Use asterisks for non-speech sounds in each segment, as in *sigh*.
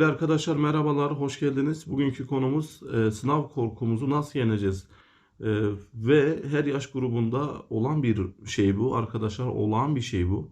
Değerli arkadaşlar merhabalar, hoş geldiniz. Bugünkü konumuz e, sınav korkumuzu nasıl yeneceğiz? E, ve her yaş grubunda olan bir şey bu. Arkadaşlar olağan bir şey bu.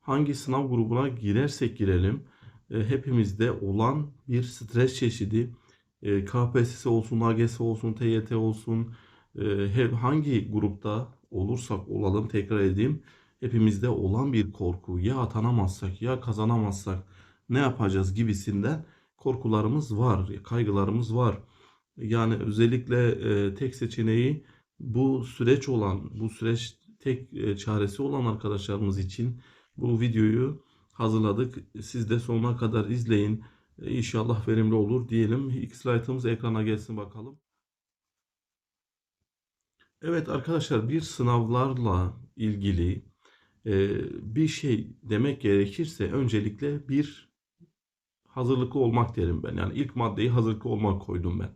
Hangi sınav grubuna girersek girelim, e, hepimizde olan bir stres çeşidi. E, KPSS olsun, AGS olsun, TYT olsun, e, hangi grupta olursak olalım tekrar edeyim. Hepimizde olan bir korku. Ya atanamazsak, ya kazanamazsak ne yapacağız gibisinden korkularımız var, kaygılarımız var. Yani özellikle e, tek seçeneği bu süreç olan, bu süreç tek e, çaresi olan arkadaşlarımız için bu videoyu hazırladık. Siz de sonuna kadar izleyin. E, İnşallah verimli olur diyelim. İlk slaytımız ekrana gelsin bakalım. Evet arkadaşlar bir sınavlarla ilgili e, bir şey demek gerekirse öncelikle bir hazırlıklı olmak derim ben. Yani ilk maddeyi hazırlıklı olmak koydum ben.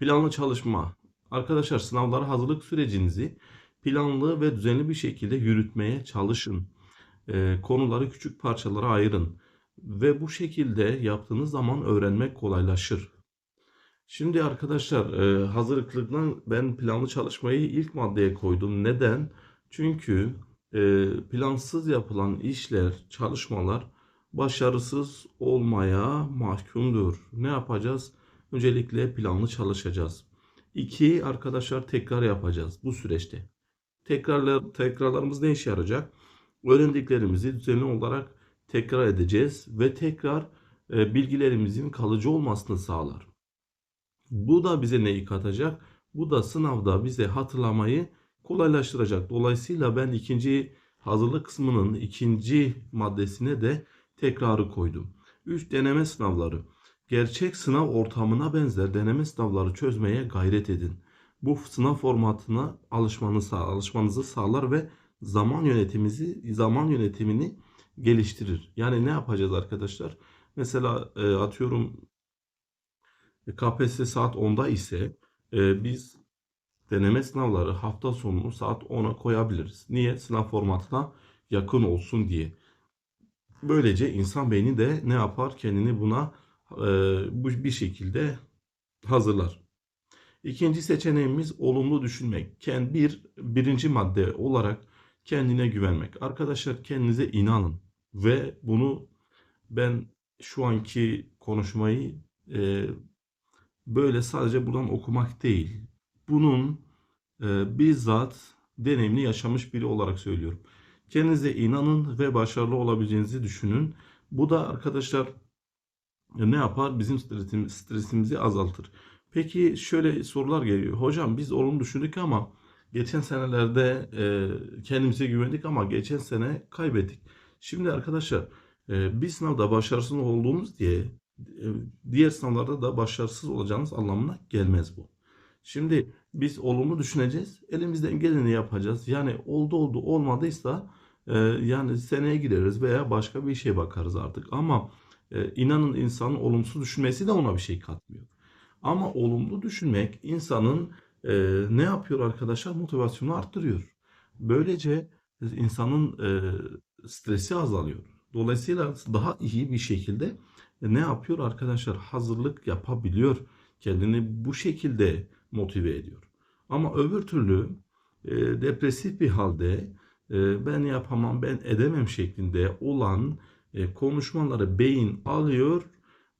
Planlı çalışma. Arkadaşlar sınavlara hazırlık sürecinizi planlı ve düzenli bir şekilde yürütmeye çalışın. Ee, konuları küçük parçalara ayırın. Ve bu şekilde yaptığınız zaman öğrenmek kolaylaşır. Şimdi arkadaşlar e, hazırlıklıdan ben planlı çalışmayı ilk maddeye koydum. Neden? Çünkü e, plansız yapılan işler, çalışmalar başarısız olmaya mahkumdur. Ne yapacağız? Öncelikle planlı çalışacağız. İki, arkadaşlar tekrar yapacağız bu süreçte. Tekrarlar, tekrarlarımız ne işe yarayacak? Öğrendiklerimizi düzenli olarak tekrar edeceğiz ve tekrar e, bilgilerimizin kalıcı olmasını sağlar. Bu da bize neyi katacak? Bu da sınavda bize hatırlamayı kolaylaştıracak. Dolayısıyla ben ikinci hazırlık kısmının ikinci maddesine de tekrarı koydum. 3 deneme sınavları. Gerçek sınav ortamına benzer deneme sınavları çözmeye gayret edin. Bu sınav formatına alışmanızı, alışmanızı sağlar ve zaman yönetimimizi, zaman yönetimini geliştirir. Yani ne yapacağız arkadaşlar? Mesela e, atıyorum KPSS saat 10'da ise e, biz deneme sınavları hafta sonunu saat 10'a koyabiliriz. Niye? Sınav formatına yakın olsun diye. Böylece insan beyni de ne yapar? Kendini buna e, bu bir şekilde hazırlar. İkinci seçeneğimiz olumlu düşünmek. Kendi bir birinci madde olarak kendine güvenmek. Arkadaşlar kendinize inanın ve bunu ben şu anki konuşmayı e, böyle sadece buradan okumak değil. Bunun e, bizzat deneyimli yaşamış biri olarak söylüyorum. Kendinize inanın ve başarılı olabileceğinizi düşünün. Bu da arkadaşlar ne yapar? Bizim stresimizi azaltır. Peki şöyle sorular geliyor. Hocam biz olumlu düşündük ama geçen senelerde e, kendimize güvendik ama geçen sene kaybettik. Şimdi arkadaşlar e, bir sınavda başarısız olduğumuz diye e, diğer sınavlarda da başarısız olacağınız anlamına gelmez bu. Şimdi biz olumlu düşüneceğiz. Elimizden geleni yapacağız. Yani oldu oldu olmadıysa e, yani seneye gideriz veya başka bir şeye bakarız artık. Ama e, inanın insanın olumsuz düşünmesi de ona bir şey katmıyor. Ama olumlu düşünmek insanın e, ne yapıyor arkadaşlar? Motivasyonu arttırıyor. Böylece insanın e, stresi azalıyor. Dolayısıyla daha iyi bir şekilde ne yapıyor arkadaşlar? Hazırlık yapabiliyor. Kendini bu şekilde motive ediyor. Ama öbür türlü e, depresif bir halde e, ben yapamam, ben edemem şeklinde olan e, konuşmaları beyin alıyor.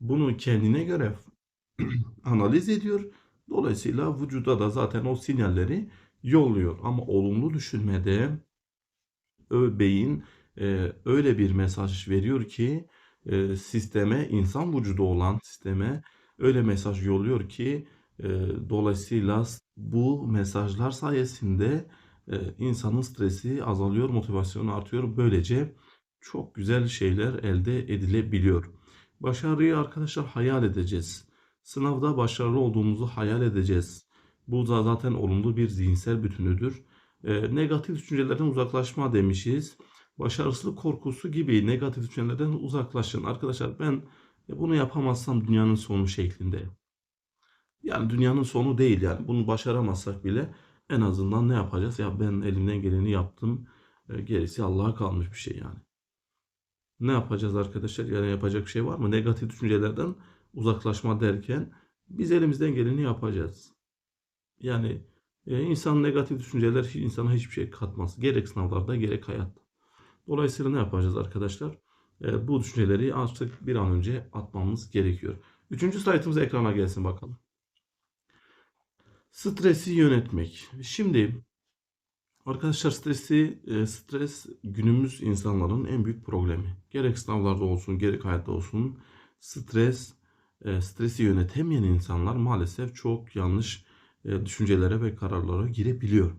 Bunu kendine göre *clears throat* analiz ediyor. Dolayısıyla vücuda da zaten o sinyalleri yolluyor. Ama olumlu düşünmede beyin e, öyle bir mesaj veriyor ki e, sisteme, insan vücudu olan sisteme öyle mesaj yolluyor ki dolayısıyla bu mesajlar sayesinde insanın stresi azalıyor, motivasyonu artıyor. Böylece çok güzel şeyler elde edilebiliyor. Başarıyı arkadaşlar hayal edeceğiz. Sınavda başarılı olduğumuzu hayal edeceğiz. Bu da zaten olumlu bir zihinsel bütünüdür. Negatif düşüncelerden uzaklaşma demişiz. Başarısızlık korkusu gibi negatif düşüncelerden uzaklaşın. Arkadaşlar ben e, bunu yapamazsam dünyanın sonu şeklinde. Yani dünyanın sonu değil yani. Bunu başaramazsak bile en azından ne yapacağız? Ya ben elimden geleni yaptım. E, gerisi Allah'a kalmış bir şey yani. ne yapacağız arkadaşlar? Yani yapacak bir şey var mı? Negatif düşüncelerden uzaklaşma derken biz elimizden geleni yapacağız. Yani e, insan negatif düşünceler insana hiçbir şey katmaz. Gerek sınavlarda gerek hayatta. Dolayısıyla ne yapacağız arkadaşlar? E, bu düşünceleri artık bir an önce atmamız gerekiyor. Üçüncü slaytımız ekrana gelsin bakalım. Stresi yönetmek. Şimdi arkadaşlar stresi, e, stres günümüz insanların en büyük problemi. Gerek sınavlarda olsun, gerek hayatta olsun stres, e, stresi yönetemeyen insanlar maalesef çok yanlış e, düşüncelere ve kararlara girebiliyor.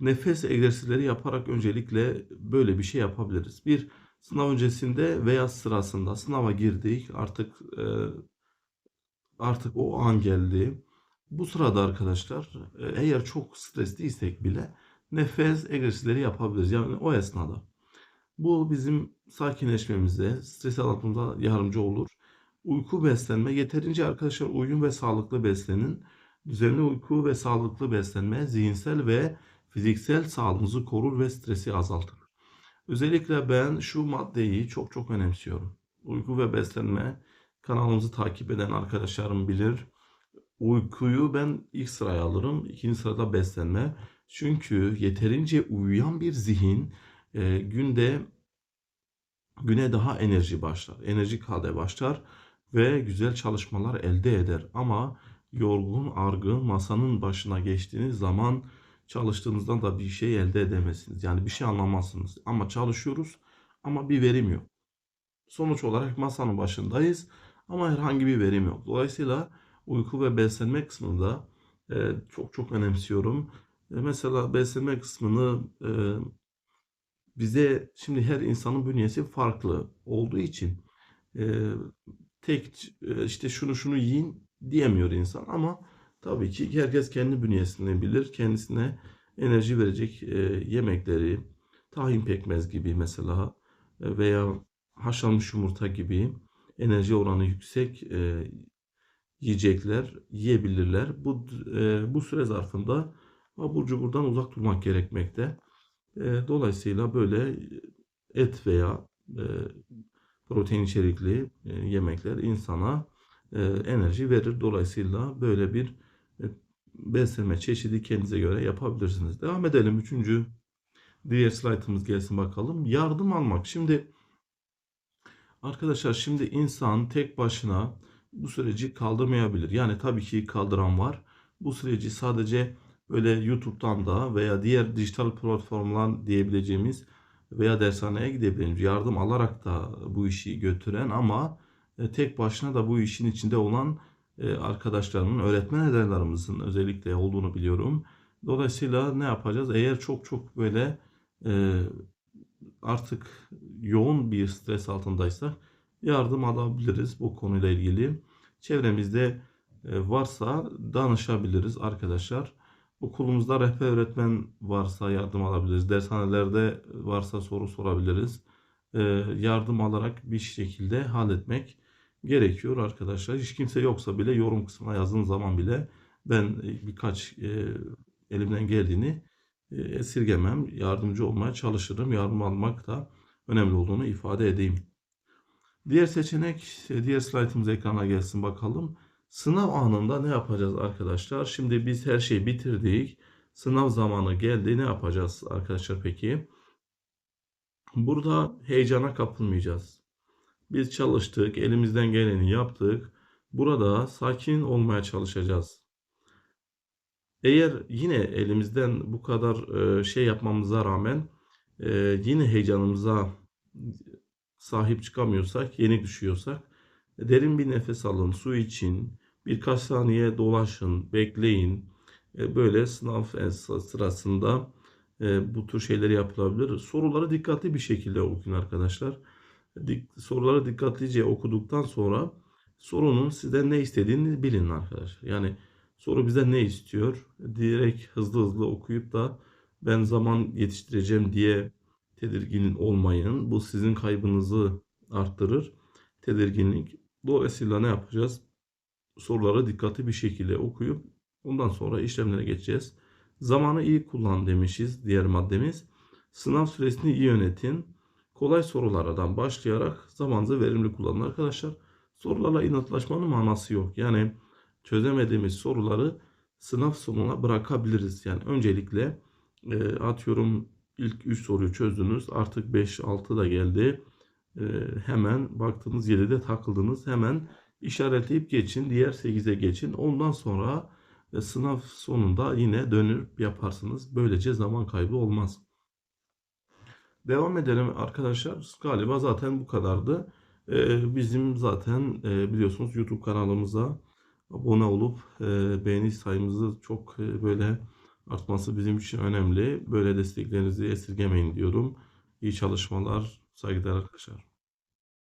Nefes egzersizleri yaparak öncelikle böyle bir şey yapabiliriz. Bir sınav öncesinde veya sırasında sınava girdik artık artık o an geldi. Bu sırada arkadaşlar e, eğer çok stresliysek bile nefes egzersizleri yapabiliriz. Yani o esnada. Bu bizim sakinleşmemize, stres azaltmamıza yardımcı olur. Uyku beslenme yeterince arkadaşlar uyuyun ve sağlıklı beslenin. Düzenli uyku ve sağlıklı beslenme zihinsel ve fiziksel sağlığımızı korur ve stresi azaltır. Özellikle ben şu maddeyi çok çok önemsiyorum. Uyku ve beslenme kanalımızı takip eden arkadaşlarım bilir. Uykuyu ben ilk sıraya alırım. ikinci sırada beslenme. Çünkü yeterince uyuyan bir zihin e, günde güne daha enerji başlar. Enerji halde başlar ve güzel çalışmalar elde eder. Ama yorgun, argın, masanın başına geçtiğiniz zaman çalıştığınızdan da bir şey elde edemezsiniz. Yani bir şey anlamazsınız. Ama çalışıyoruz ama bir verim yok. Sonuç olarak masanın başındayız ama herhangi bir verim yok. Dolayısıyla uyku ve beslenme kısmında e, çok çok önemsiyorum. E, mesela beslenme kısmını e, bize şimdi her insanın bünyesi farklı olduğu için e, tek e, işte şunu şunu yiyin diyemiyor insan ama tabii ki herkes kendi bünyesini bilir. Kendisine enerji verecek e, yemekleri, tahin pekmez gibi mesela e, veya haşlanmış yumurta gibi enerji oranı yüksek e, yiyecekler yiyebilirler. Bu e, bu süre zarfında abur cuburdan uzak durmak gerekmekte. E, dolayısıyla böyle et veya e, protein içerikli e, yemekler insana e, enerji verir. Dolayısıyla böyle bir e, beslenme çeşidi kendinize göre yapabilirsiniz. Devam edelim. Üçüncü diğer slaytımız gelsin bakalım. Yardım almak. Şimdi arkadaşlar şimdi insan tek başına bu süreci kaldırmayabilir. Yani tabii ki kaldıran var. Bu süreci sadece böyle YouTube'dan da veya diğer dijital platformlar diyebileceğimiz veya dershaneye gidebiliriz. Yardım alarak da bu işi götüren ama e, tek başına da bu işin içinde olan e, arkadaşlarımın, öğretmen ederlerimizin özellikle olduğunu biliyorum. Dolayısıyla ne yapacağız? Eğer çok çok böyle e, artık yoğun bir stres altındaysak yardım alabiliriz bu konuyla ilgili. Çevremizde e, varsa danışabiliriz arkadaşlar. Okulumuzda rehber öğretmen varsa yardım alabiliriz. Dershanelerde varsa soru sorabiliriz. E, yardım alarak bir şekilde halletmek gerekiyor arkadaşlar. Hiç kimse yoksa bile yorum kısmına yazdığın zaman bile ben birkaç e, elimden geldiğini esirgemem. Yardımcı olmaya çalışırım. Yardım almak da önemli olduğunu ifade edeyim. Diğer seçenek, diğer slaytımız ekrana gelsin bakalım. Sınav anında ne yapacağız arkadaşlar? Şimdi biz her şeyi bitirdik. Sınav zamanı geldi. Ne yapacağız arkadaşlar peki? Burada heyecana kapılmayacağız. Biz çalıştık, elimizden geleni yaptık. Burada sakin olmaya çalışacağız. Eğer yine elimizden bu kadar e, şey yapmamıza rağmen e, yine heyecanımıza sahip çıkamıyorsak, yenik düşüyorsak derin bir nefes alın, su için, birkaç saniye dolaşın, bekleyin. E, böyle sınav sırasında bu tür şeyler yapılabilir. Soruları dikkatli bir şekilde okuyun arkadaşlar soruları dikkatlice okuduktan sonra sorunun sizden ne istediğini bilin arkadaşlar. Yani soru bize ne istiyor? Direkt hızlı hızlı okuyup da ben zaman yetiştireceğim diye tedirgin olmayın. Bu sizin kaybınızı arttırır. Tedirginlik. Dolayısıyla ne yapacağız? Soruları dikkatli bir şekilde okuyup ondan sonra işlemlere geçeceğiz. Zamanı iyi kullan demişiz diğer maddemiz. Sınav süresini iyi yönetin kolay sorulardan başlayarak zamanınızı verimli kullanın arkadaşlar. Sorularla inatlaşmanın manası yok. Yani çözemediğimiz soruları sınav sonuna bırakabiliriz. Yani öncelikle e, atıyorum ilk 3 soruyu çözdünüz. Artık 5 6 da geldi. E, hemen baktığınız 7'de takıldınız. Hemen işaretleyip geçin. Diğer 8'e geçin. Ondan sonra e, sınav sonunda yine dönüp yaparsınız. Böylece zaman kaybı olmaz. Devam edelim arkadaşlar. Galiba zaten bu kadardı. Ee, bizim zaten e, biliyorsunuz YouTube kanalımıza abone olup e, beğeni sayımızı çok e, böyle artması bizim için önemli. Böyle desteklerinizi esirgemeyin diyorum. İyi çalışmalar, saygılar arkadaşlar.